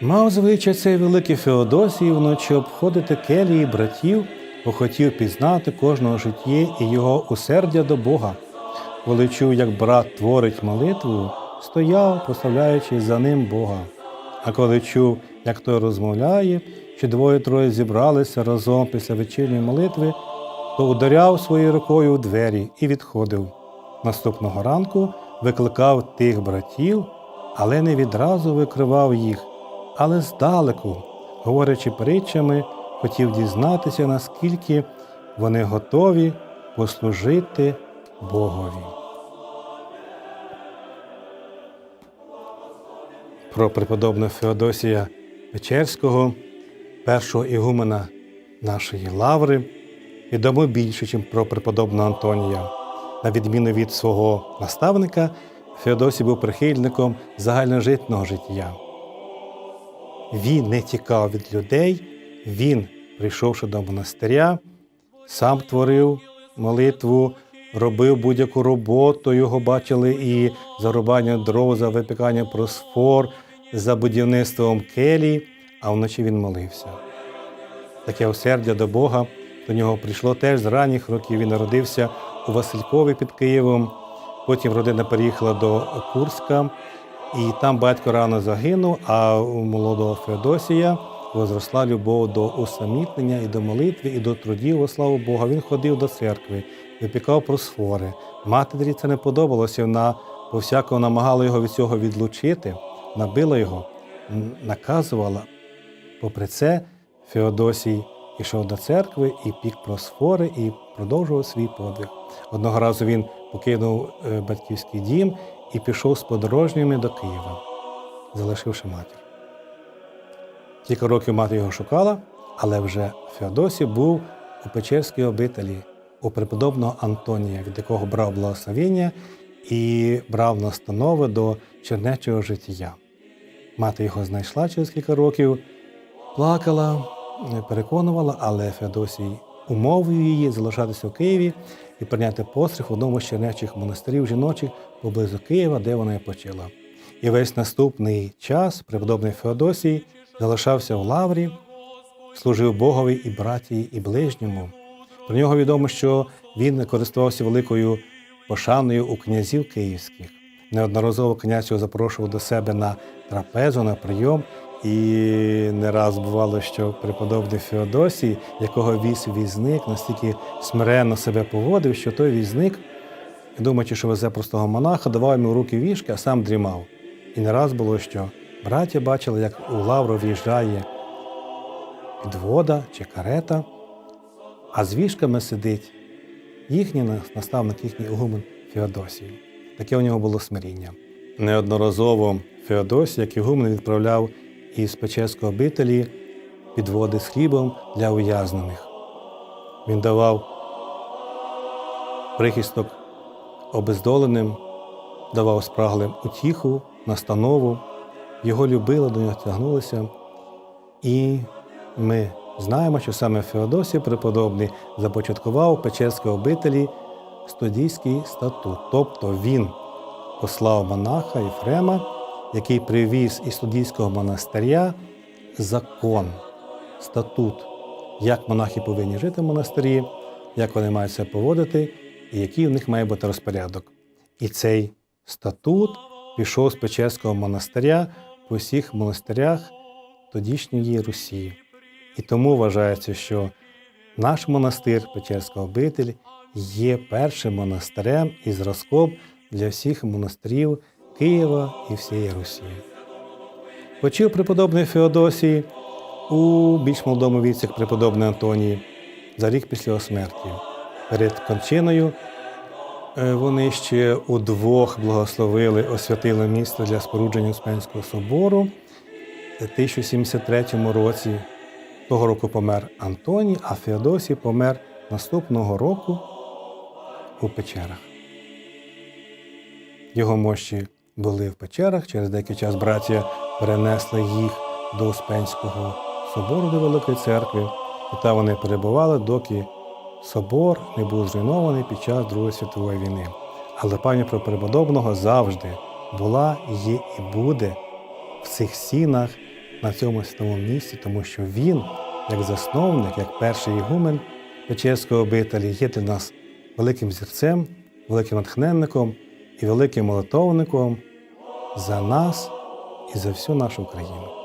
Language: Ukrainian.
Мав звичай цей великий Феодосій вночі обходити келії братів, бо хотів пізнати кожного життя і його усердя до Бога. Коли чув, як брат творить молитву, стояв, прославляючи за ним Бога. А коли чув, як той розмовляє, що двоє-троє зібралися разом після вечірньої молитви, то ударяв своєю рукою у двері і відходив. Наступного ранку викликав тих братів, але не відразу викривав їх, але здалеку, говорячи притчами, хотів дізнатися, наскільки вони готові послужити Богові. Про преподобного Феодосія Печерського, першого ігумена нашої лаври, відомо більше, ніж про преподобного Антонія. На відміну від свого наставника, Феодосій був прихильником загальножитного життя. Він не тікав від людей, він, прийшовши до монастиря, сам творив молитву, робив будь-яку роботу. Його бачили і за рубання дров, за випікання просфор, за будівництвом келії, а вночі він молився. Таке усердя до Бога до нього прийшло теж з ранніх років. Він народився у Василькові під Києвом. Потім родина переїхала до Курська, і там батько рано загинув, а у молодого Феодосія возросла любов до усамітнення і до молитви, і до трудів, о славу Бога. Він ходив до церкви, випікав просфори. Матері це не подобалося, вона повсякого намагала його від цього відлучити, набила його, наказувала. Попри це, Феодосій ішов до церкви і пік просфори, і продовжував свій подвиг. Одного разу він покинув е, батьківський дім і пішов з подорожніми до Києва, залишивши матір. Кілька років мати його шукала, але вже Феодосій був у Печерській обителі у преподобного Антонія, від якого брав благословення і брав настанови до чернечого життя. Мати його знайшла через кілька років, плакала, переконувала, але Феодосій умовив її залишатися в Києві і прийняти постриг в одному з чернечих монастирів жіночих поблизу Києва, де вона і почила. І весь наступний час преподобний Феодосій залишався в лаврі, служив Богові і братії, і ближньому. Про нього відомо, що він користувався великою пошаною у князів київських. Неодноразово князь його запрошував до себе на трапезу, на прийом. І не раз бувало, що преподобний Феодосій, якого віз візник, настільки смиренно себе поводив, що той візник, думаючи, що везе простого монаха, давав йому руки вішки, а сам дрімав. І не раз було, що браття бачили, як у лавру в'їжджає підвода чи карета, а з вішками сидить їхній наставник, їхній игумен Феодосій. Таке у нього було смиріння. Неодноразово Феодосій, як ігумен, відправляв із Печерської обителі підводи з хлібом для ув'язнених. Він давав прихисток обездоленим, давав спраглим утіху, настанову. Його любили, до нього тягнулися. І ми знаємо, що саме Феодосій преподобний започаткував у обителі студійський статут. Тобто він послав монаха Єфрема, який привіз із студійського монастиря закон, статут, як монахи повинні жити в монастирі, як вони мають себе поводити, і який у них має бути розпорядок. І цей статут пішов з Печерського монастиря по всіх монастирях тодішньої Русі. І тому вважається, що наш монастир, Печерська обитель, є першим монастирем і зразком для всіх монастирів Києва і всієї Русі. Почив преподобний Феодосій у більш молодому віці, преподобний Антоній, за рік після його смерті. Перед кончиною е, вони ще удвох благословили, освятили місце для спорудження Успенського собору. У 1073 році того року помер Антоній, а Феодосій помер наступного року у печерах. Його мощі були в печерах. Через деякий час браття перенесли їх до Успенського собору до Великої церкви, і там вони перебували, доки собор не був зруйнований під час Другої світової війни. Але пам'ять про преподобного завжди була, є і буде в цих стінах на цьому святому місці, тому що він, як засновник, як перший ігумен Печерської обителі, є для нас великим зірцем, великим натхненником і великим молитовником за нас і за всю нашу країну.